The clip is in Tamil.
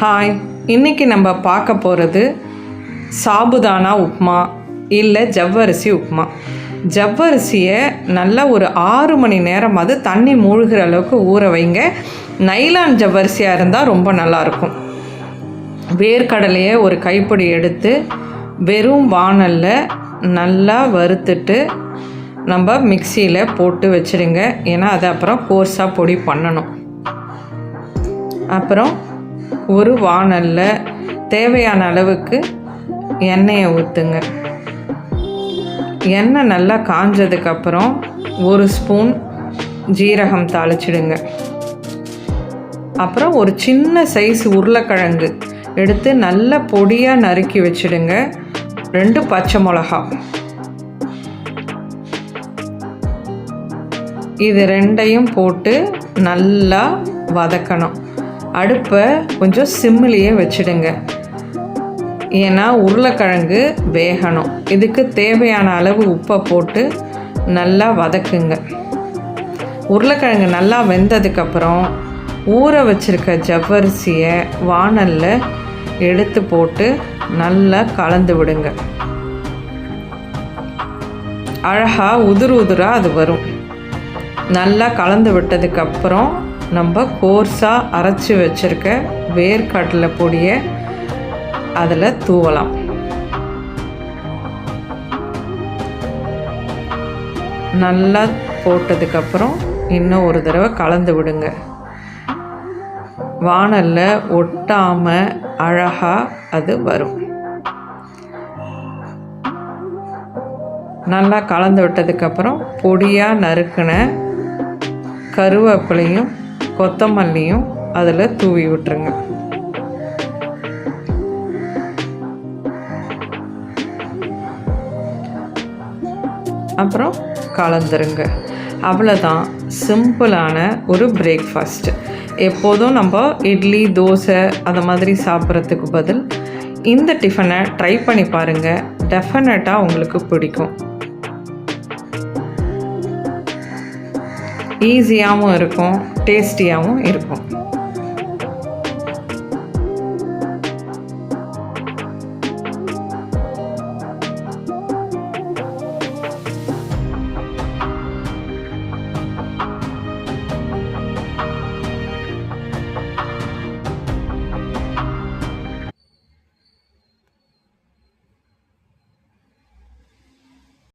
ஹாய் இன்றைக்கி நம்ம பார்க்க போகிறது சாபுதானா உப்மா இல்லை ஜவ்வரிசி உப்மா. ஜவ்வரிசியை நல்லா ஒரு ஆறு மணி நேரமாவது தண்ணி மூழ்கிற அளவுக்கு ஊற வைங்க. நைலான் ஜவ்வரிசியாக இருந்தால் ரொம்ப நல்லாயிருக்கும். வேர்க்கடலையை ஒரு கைப்பிடி எடுத்து வெறும் வானலில் நல்லா வறுத்துட்டு நம்ம மிக்சியில் போட்டு வச்சுடுங்க. ஏன்னா அதை அப்புறம் கோர்ஸாக பொடி பண்ணணும். அப்புறம் ஒரு வாணலில் தேவையான அளவுக்கு எண்ணெயை ஊற்றுங்க எண்ணெய் நல்லா காஞ்சதுக்கப்புறம் ஒரு ஸ்பூன் ஜீரகம் தாளிச்சிடுங்க. அப்புறம் ஒரு சின்ன சைஸ் உருளைக்கிழங்கு எடுத்து நல்ல பொடியாக நறுக்கி வச்சிடுங்க. ரெண்டு பச்சை மிளகா இது ரெண்டையும் போட்டு நல்லா வதக்கணும். அடுப்பை கொஞ்சம் சிம்மிலேயே வச்சிடுங்க. ஏன்னா உருளைக்கிழங்கு வேகணும். இதுக்கு தேவையான அளவு உப்பை போட்டு நல்லா வதக்குங்க. உருளைக்கிழங்கு நல்லா வெந்ததுக்கப்புறம் ஊற வச்சுருக்க ஜவ்வரிசியை வாணலில் எடுத்து போட்டு நல்லா கலந்து விடுங்க. அழகாக உதிர் உதிராக அது வரும். நல்லா கலந்து விட்டதுக்கப்புறம் நம்ம கோர்ஸாக அரைச்சி வச்சுருக்க வேர்க்கடலை பொடியை அதில் தூவலாம். நல்லா போட்டதுக்கப்புறம் இன்னும் ஒரு தடவை கலந்து விடுங்க. வானலில் ஒட்டாமல் அழகாக அது வரும். நல்லா கலந்து விட்டதுக்கப்புறம் பொடியாக நறுக்கின கருவேப்பிலையும் கொத்தமல்லியும் அதில் தூவி விட்டுருங்க. அப்புறம் கலந்துருங்க. அவ்வளோதான் சிம்பிளான ஒரு பிரேக்ஃபாஸ்ட்டு எப்போதும் நம்ம இட்லி தோசை அந்த மாதிரி சாப்பிட்றதுக்கு பதில் இந்த டிஃபனை ட்ரை பண்ணி பாருங்கள் டெஃபினட்டாக உங்களுக்கு பிடிக்கும். ஈஸியாகவும் இருக்கும் டேஸ்டியாகவும் இருக்கும்.